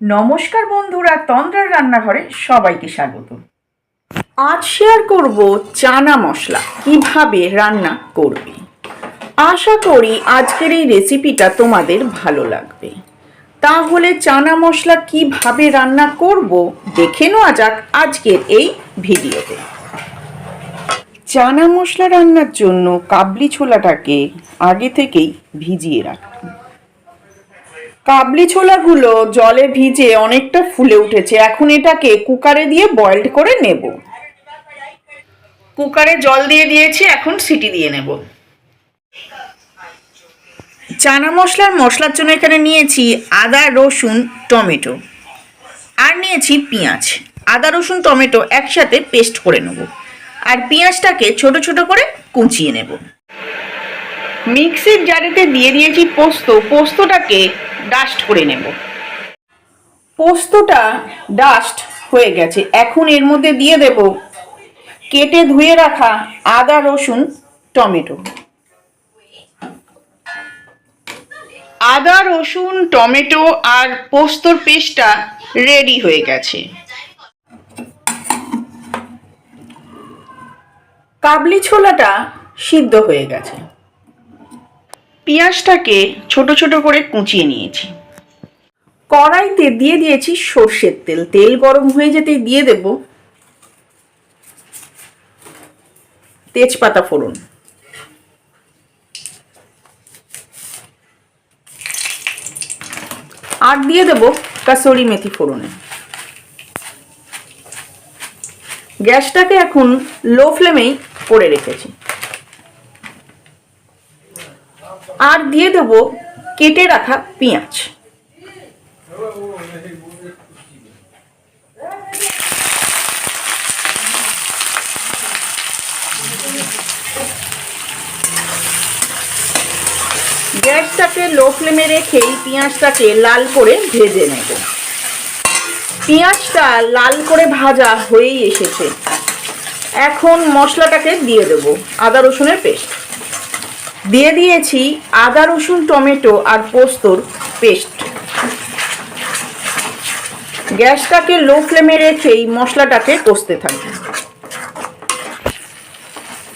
নমস্কার বন্ধুরা, তন্দ্রার রান্নাঘরে সবাইকে স্বাগত। আজ শেয়ার করব চানা মশলা, কীভাবে রান্না করবে। আশা করি আজকের এই রেসিপিটা তোমাদের ভালো লাগবে। তাহলে চানা মশলা কীভাবে রান্না করব দেখে নেওয়া যাক আজকের এই ভিডিওতে। চানা মশলা রান্নার জন্য কাবলি ছোলাটাকে আগে থেকেই ভিজিয়ে রাখুন কাবলি ছোলাগুলো জলে ভিজে অনেকটা ফুলে উঠেছে। এখন এটাকে কুকারে দিয়ে বয়েলড করে নেব। কুকারে জল দিয়ে দিয়েছি, এখন সিটি দিয়ে নেব। চানা মশলার মশলার জন্য এখানে নিয়েছি আদা, রসুন, টমেটো। আর নিয়েছি পেঁয়াজ। আদা, রসুন, টমেটো একসাথে পেস্ট করে নেব। আর পেঁয়াজটাকে ছোট ছোট করে কুচিয়ে নেব। মিক্সির জারেতে দিয়ে দিয়েছি পোস্ত। পোস্তটাকে ডাস্ট করে নেব। পোস্তটা ডাস্ট হয়ে গেছে। এখন এর মধ্যে দিয়ে দেব কেটে ধুয়ে রাখা আদা, রসুন, টমেটো। আদা, রসুন, টমেটো আর পোস্তর পেস্টটা রেডি হয়ে গেছে। কাবলি ছোলাটা সিদ্ধ হয়ে গেছে। পেঁয়াজটাকে ছোট ছোট করে কুচিয়ে নিয়েছি। কড়াইতে দিয়ে দিয়েছি সর্ষের তেল। তেল গরম হয়ে যেতে দিয়ে দেব। তেজপাতা ফোড়ন। আর দিয়ে দেব কাসরি মেথি ফোড়নে। গ্যাসটাকে এখন লো ফ্লেমেই করে রেখেছি। আর দিয়ে দেব কেটে রাখা পেঁয়াজ। গ্যাসটাকে লো ফ্লেমে রেখেই পেঁয়াজটাকে লাল করে ভেজে নেব। পেঁয়াজটা লাল করে ভাজা হয়েই এসেছে। এখন মশলাটাকে দিয়ে দেব আদা রসুনের পেস্ট। দিয়ে দিয়েছি আদা, রসুন, টমেটো আর পোস্তর পেস্ট। গ্যাসটাকে লো ফ্লেমে রেখেই মশলাটাকে কষতে থাকবে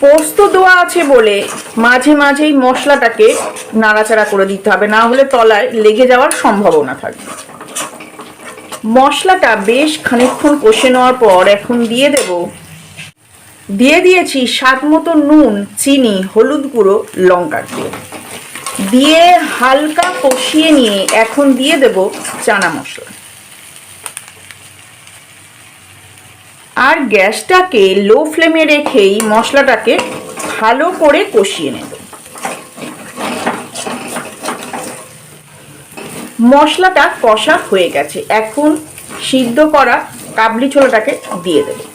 পোস্ত দেওয়া আছে বলে মাঝে মাঝেই মশলাটাকে নাড়াচাড়া করে দিতে হবে, না হলে তলায় লেগে যাওয়ার সম্ভাবনা থাকবে মশলাটা বেশ খানিকক্ষণ কষে নেওয়ার পর এখন দিয়ে দেব দিয়ে দিয়েছি স্বাদ মতো নুন, চিনি, হলুদ গুঁড়ো, লঙ্কার তেল দিয়ে হালকা কষিয়ে নিয়ে এখন দিয়ে দেব চানা মশলা। আর গ্যাসটাকে লো ফ্লেমে রেখেই মশলাটাকে ভালো করে কষিয়ে নেব। মশলাটা কষা হয়ে গেছে। এখন সিদ্ধ করা কাবলি ছোলাটাকে দিয়ে দেব।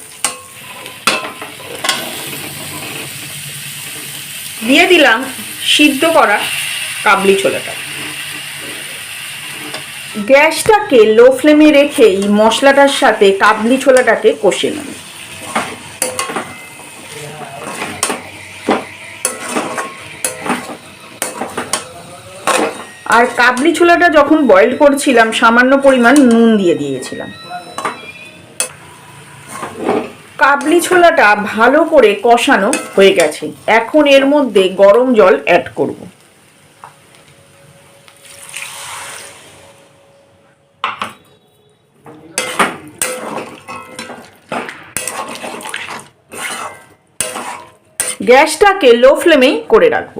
দিয়ে দিলাম সিদ্ধ করা কাবলি ছোলাটা। গ্যাসটাকে লো ফ্লেমে রেখেই মশলাটার সাথে কাবলি ছোলাটাকে কষে নেব। আর কাবলি ছোলাটা যখন বয়েল করছিলাম, সামান্য পরিমাণ নুন দিয়ে দিয়েছিলাম। কাবলি ছোলাটা ভালো করে কষানো হয়ে গেছে। এখন এর মধ্যে গরম জল অ্যাড করব। গ্যাসটাকে লো ফ্লেমেই করে রাখব।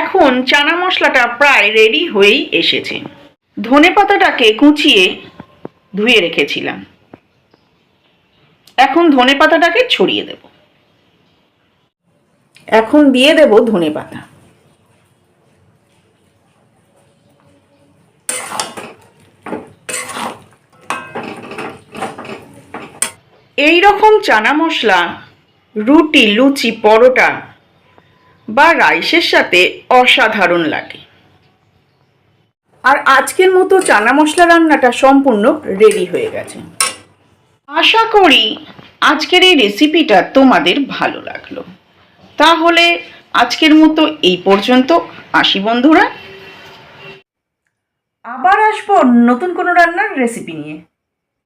এখন চানা মশলাটা প্রায় রেডি হয়েই এসেছে। ধনে পাতাটাকে কুচিয়ে ধুয়ে রেখেছিলাম। এখন ধনে পাতাটাকে ছড়িয়ে দেব। এখন দিয়ে দেব ধনে পাতা। এই রকম চানা মশলা, রুটি, লুচি, পরোটা বা রাইসের সাথে অসাধারণ লাগে। আর আজকের মতো চানা মশলা রান্নাটা সম্পূর্ণ রেডি হয়ে গেছে। আশা করি আজকের এই রেসিপিটা তোমাদের ভালো লাগল। তাহলে আজকের মতো এই পর্যন্ত আসি বন্ধুরা। আবার আসব নতুন কোনো রান্নার রেসিপি নিয়ে।